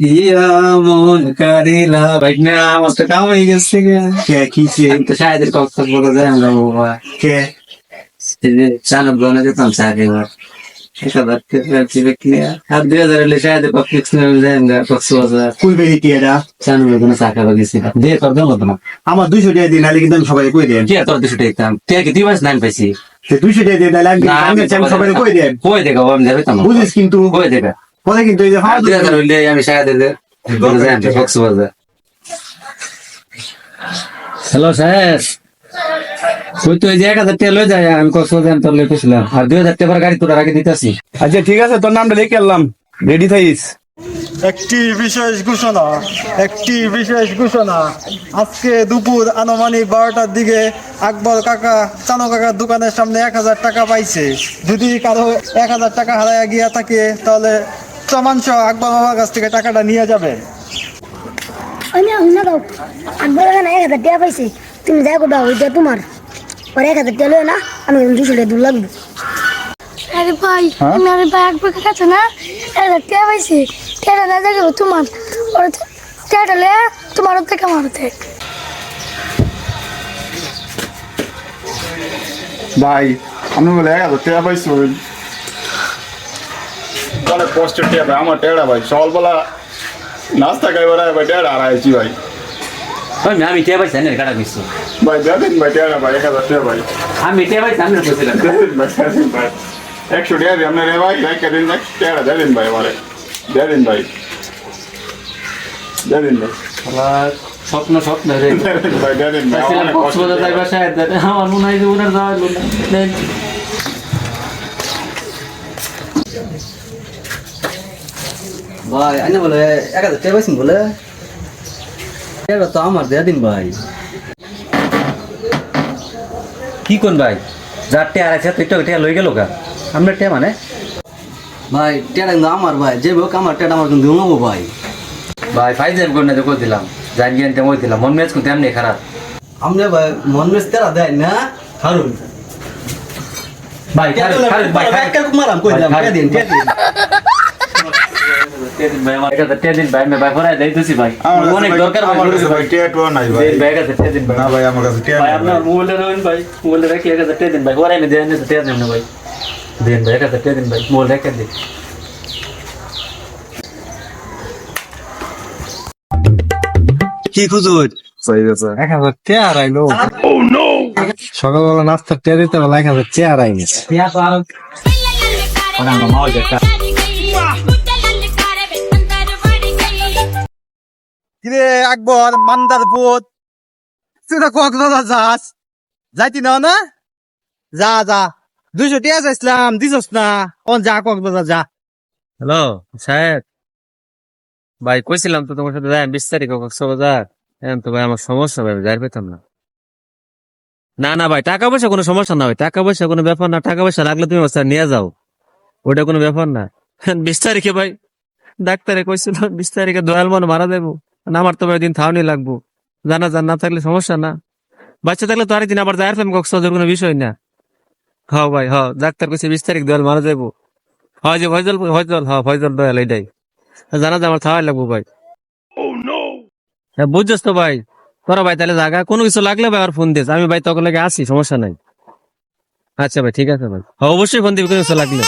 দিয়া মন কারিলা বাইনা আমার তো কাম হয়ে গেছে কে কি তো শায়দের কক্স বলে যাই আমরা বাবা কে? এই বনে যেতাম চাকরি দুই আমরা দিয়ে দুইশো টাকা দিন নাহলে কিন্তু আমি সবাই কই দেন তোর দুশো টাকা তুই মাস নাম পাইছি? দুইশো টাকা আমি সবাই কই দেন কই দেখা আমি যাবে তো বুঝিস কিন্তু। কই দেখা পরে কিন্তু এই যে দুই হাজার হইলে আমি শায়দের যাই আমরা কক্স বাজার হ্যালো স্যার তুই তো এই যে এক হাজার টাকা লয়ে যায় আমি কক্সবাজার তোর লেটেছিলাম আর দুই হাজার টাকার গাড়ি তোর আগে দিতেছি। আচ্ছা ঠিক আছে তোর নামটা লিখে এলাম রেডি থাইস একটি বিশেষ ঘোষণা একটি বিশেষ ঘোষণা। আজকে দুপুর আনুমানিক বারোটার দিকে আকবর কাকা চানো কাকার দোকানের সামনে এক হাজার টাকা পাইছে। যদি কারও এক হাজার টাকা হারাইয়া গিয়া থাকে তাহলে প্রমাণ সহ আকবর বাবার কাছ থেকে টাকাটা নিয়ে যাবে। আমি শুনে দাও আকবর এখানে এক হাজার টাকা পাইছে। তুমি যাই করবা ওইটা তোমার। পরে এক হাজার টাকা না আমি দুশো টাকা দূর লাগবে। আরে ভাই আমি আরে ভাই একবার কাছে না? এটা কে পাইছি। টেটা না দেখো তোমার। ওর টেটা লে তোমার থেকে আমার থেকে ভাই আমি বলে এক হাজার টাকা পাইছি। অনেক কষ্টের টাকা ভাই আমার টেড়া ভাই সকালবেলা নাস্তা খাই বেড়ায় ভাই টেড়া হারাইছি ভাই। আমি আমি টিয়া পাইছি আমি কাটা কইছি ভাই দেবেন ভাই টেড়া ভাই এক হাজার টাকা ভাই। আমি টিয়া পাইছি আমি কইছিলাম দেবেন ভাই দেবেন ভাই। একশো টাকা দিয়ে আপনার ভাই রেখে দিন টেড়া দেবেন ভাই আমারে। দেবেন ভাই। দেবেন ভাই। স্বপ্ন স্বপ্ন রে। ভাই দেবেন ভাই আমার মনে হয় যে ওনার যাওয়া ভাই আইনে বলে এক হাজার টাকা পাইছেন বলে? টাকা তো আমার দেয়া দিন ভাই। কি কোন ভাই? যার টেয়া আছে তুই টেয়া লই গেল কা আমরা টেয়া মানে? ভাই টেটা কিন্তু আমার ভাই যে হোক আমার টেটা আমার কিন্তু ঘুমাবো ভাই। ভাই ফাইভ যাই করে না তো করে দিলাম? জানি ওই দিলাম। মন মেজ কিন্তু এমনি খারাপ। আমরা ভাই মন মেজ তেরা দেয় না? হারুন। ভাই মারাম কই দিলাম। টিয়া দিন কি খুঁজুর? এক হাজার চেয়ার আইলো। সকালবেলা নাস্তা টেয়া দিতে বেলা এক হাজার চেয়ার আইনিস কিরে আকবর মান্দার ভূত। তুই না কক্সবাজার যাস। যাইতি না না? যা যা। দুইশো টিয়া চাইছিলাম দিছস না? ও যা কক্সবাজার যা। হ্যালো সাহেব। ভাই কইছিলাম তো তোমার সাথে যাই বিশ তারিখ কক্সবাজার এখন তো ভাই আমার সমস্যা ভাই যাই পেতাম না। না না ভাই টাকা পয়সা কোনো সমস্যা না ভাই টাকা পয়সা কোনো ব্যাপার না টাকা পয়সা লাগলে তুমি অবস্থা নিয়ে যাও ওটা কোনো ব্যাপার না। বিশ তারিখে ভাই ডাক্তারে কইছিল বিশ তারিখে দয়াল মন মারা দেবো না আমার তো ভাই দিন থাউনি লাগবো জানা জান না থাকলে সমস্যা না। বাচ্চা থাকলে তো আরেকদিন আবার যাই ফেম কক্সবাজার কোনো বিষয় না। হ ভাই হ ডাক্তার কইছে বিশ তারিখ দয়াল মারা যাব হয় যে ফয়জল ফয়জল হ্যাঁ ফয়জল দয়াল এইটাই। জানা যে আমার খাওয়াই লাগবো ভাই। হ্যাঁ বুঝছিস তো ভাই তোরা ভাই, তাহলে জায়গা কোনো কিছু লাগলে ভাই আর ফোন দিস আমি ভাই তখন লাগে আসি, সমস্যা নাই। আচ্ছা ভাই, ঠিক আছে ভাই। হ্যাঁ অবশ্যই ফোন দিবি, কোনো কিছু লাগলে।